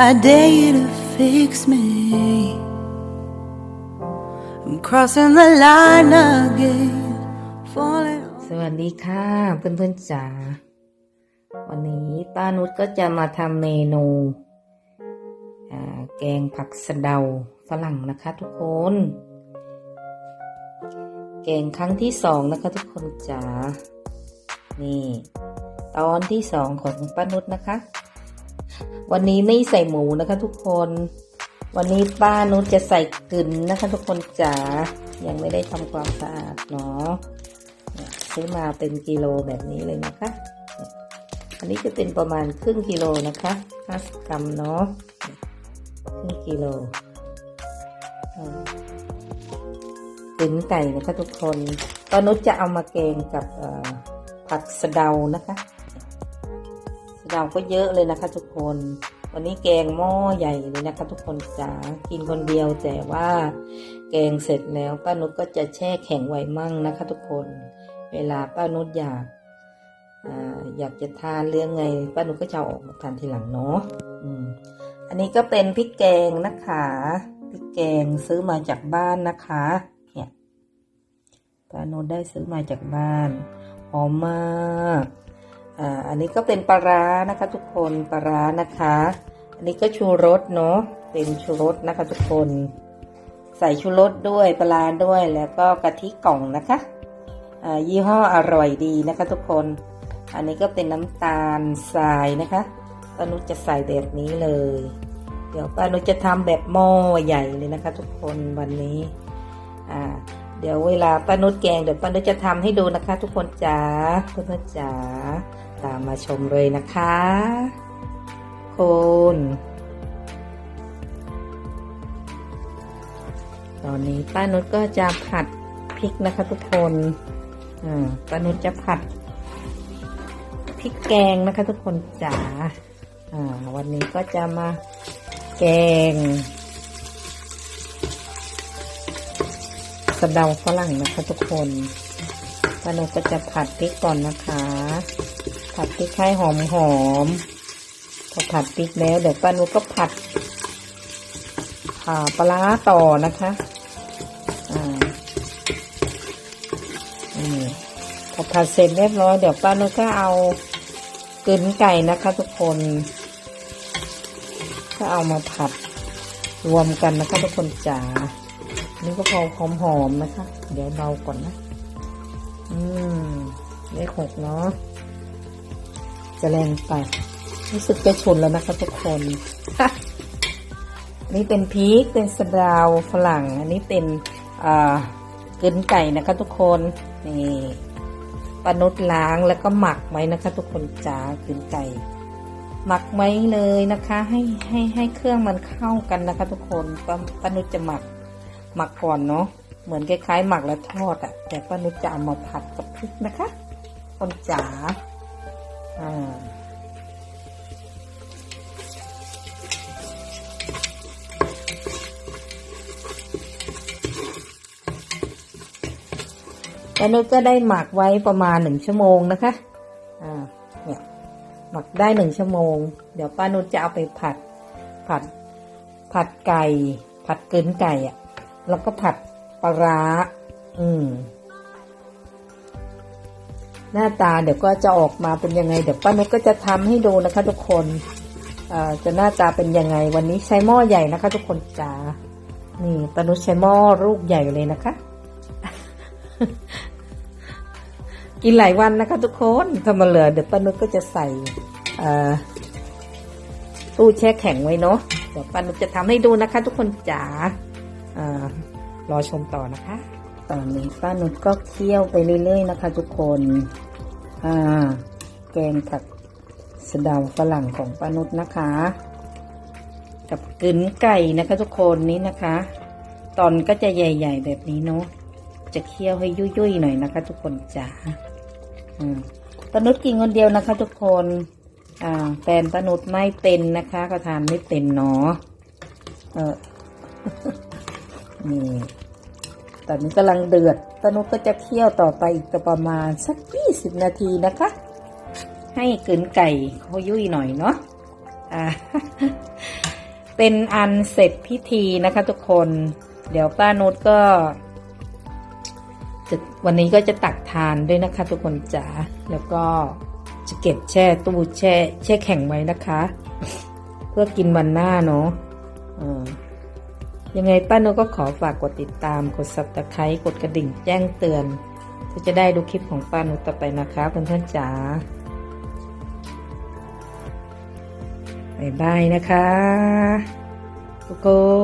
I dare you to fix me. I'm crossing the line again, falling. สวัสดีค่ะเพื่อนๆจ๋าวันนี้ป้านุชก็จะมาทำเมนูแกงผักสะเดาฝรั่งนะคะทุกคน แกงครั้งที่สองนะคะทุกคนจ๋านี่ ตอนที่สองของป้านุชนะคะ วันนี้ไม่ใส่หมูนะคะทุกคน วันนี้ป้านุชจะใส่กึนนะคะทุกคนจ๋า ยังไม่ได้ทำความสะอาดเนาะ ซื้อมาเป็นกิโลแบบนี้เลยนะคะ อันนี้จะเป็นประมาณครึ่งกิโลนะคะ50กรัมเนาะ ครึ่งกิโลกึ๋นไก่นะคะทุกคนตอนนุชจะเอามาแกงกับผักสะเดานะคะ เดาก็เยอะเลยนะคะทุกคน วันนี้แกงหม้อใหญ่เลยนะคะ ทุกคนจ๋ากินคนเดียวแต่ว่า แกงเสร็จแล้วป้านุชก็จะแช่แข็งไว้มั่งนะคะ ทุกคน เวลาป้านุชอยากออยากจะทานเรื่องไงป้านุชก็จะอออกมาทานทีหลังเนาะอืมอันนี้ก็เป็นพริกแกงนะคะพริกแกงซื้อมาจากบ้านนะคะเนี่ยป้านุชได้ซื้อมาจากบ้านหอมมาก อ่าอันนี้ก็เป็นปลาร้านะคะ ทุกคนปลาร้านะคะ อันนี้ก็ชูรสเนาะเป็นชูรสนะคะ ทุกคน ใส่ชูรสด้วยปลาร้าด้วยแล้วก็กะทิกล่องนะคะอ่ายี่ห้ออร่อยดีนะคะ ทุกคน อันนี้ก็เป็นน้ำตาลทรายนะคะป้านุชจะใส่แบบนี้เลย เดี๋ยวป้านุชจะทำแบบหม้อใหญ่เลยนะคะ ทุกคนวันนี้อ่าเดี๋ยวเวลาป้านุชแกงเดี๋ยวป้านุชจะทำให้ดูนะคะ ทุกคนจ๋าเพื่อนจ๋า ตามมาชมเลยนะคะคุณตอนนี้ป้านุชก็จะผัดพริกนะคะทุกคนอ่าป้านุชจะผัดพริกแกงนะคะทุกคนจ๋าอ่าวันนี้ก็จะมาแกงสะเดาฝรั่งนะคะทุกคนป้านุชก็จะผัดพริกก่อนนะคะ ผัดพริกให้หอมหอมๆพอผัดพริกแล้วเดี๋ยวป้านุก็ผัดอ่าปลาร้าต่อนะคะอ่าอืมพอผัดเสร็จเรียบร้อยเดี๋ยวป้านุก็เอากึนไก่นะคะทุกคน ก็เอามาผัดรวมกันนะคะทุกคนจ๋านี่ก็พอหอมหอมนะคะ เดี๋ยวเบาก่อนนะ อืมเลขหกเนาะ จะแรงไป รู้สึกจะชนแล้วนะคะทุกคน นี่เป็นพริกเป็นสะดาวฝรั่ง อันนี้เป็นกึนไก่นะคะทุกคนนี่ปนุษล้างแล้วก็หมักไว้นะคะ ทุกคนจ๋ากึนไก่ หมักไว้เลยนะคะ ให้ให้ให้เครื่องมันเข้ากันนะคะ ทุกคนปปนุชจะหมักหมักก่อนเนาะเหมือนคล้ายๆหมักแล้วทอดอะแต่ปนุชจะเอามาผัดกับพริกนะคะ คนจ๋า อ่าป้านุชก็ได้หมักไว้ประมาณหนึ่งชั่วโมงนะคะ อ่า เนี่ย หมักได้หนึ่งชั่วโมง เดี๋ยวป้านุชจะเอาไปผัด ผัด ผัดไก่ ผัดเกินไก่อะแล้วก็ผัดปลาร้า อืม หน้าตาเดี๋ยวก็จะออกมาเป็นยังไง เดี๋ยวป้านุชก็จะทำให้ดูนะคะ ทุกคนจะหน้าตาเป็นยังไง วันนี้ใช้หม้อใหญ่นะคะ ทุกคนจ๋านี่ป้านุใช้หม้อลูกใหญ่เลยนะคะ กินหลายวันนะคะ ทุกคนถ้ามาเหลือเดี๋ยวป้านุชก็จะใส่ตู้แช่แข็งไว้เนาะเดี๋ยวป้านุชจะทำให้ดูนะคะ ทุกคนจ๋ารอชมต่อนะคะ ตอนนี้ป้านุชก็เคี่ยวไปเรื่อยๆนะคะ ทุกคน อ่า แกงผักสะเดาฝรั่งของป้านุชนะคะ กับกึนไก่นะคะ ทุกคนนี้นะคะ ตอนก็จะใหญ่ ๆ แบบนี้เนาะ จะเคี่ยวให้ยุ่ยๆหน่อยนะคะ ทุกคนจ๋า อืมปานุชกินคนเดียวนะคะ ทุกคน อ่า แฟนป้านุชไม่เป็นนะคะก็ทานไม่เป็นเนาะ เออนี่ ตอนนี้กำลังเดือดปานุชก็จะเคี่ยวต่อไปอีกประมาณสักยี่สิบนาทีนะคะ ให้กลืนไก่เขายุ่ยหน่อยเนาะอ่าเป็นอันเสร็จพิธีนะคะทุกคน เดี๋ยวป้านุชก็วันนี้ก็จะตักทานด้วยนะคะ ทุกคนจ๋าแล้วก็จะเก็บแช่ตู้แช่ แช่แข็งไว้นะคะ เพื่อกินวันหน้าเนาะ ยังไงป้านุก็ขอฝากกดติดตาม กด subscribe กดกระดิ่งแจ้งเตือนเพื่อจะได้ดูคลิปของป้านุต่อไปนะคะเพื่อนๆจ๋าบายบายนะคะทุกคน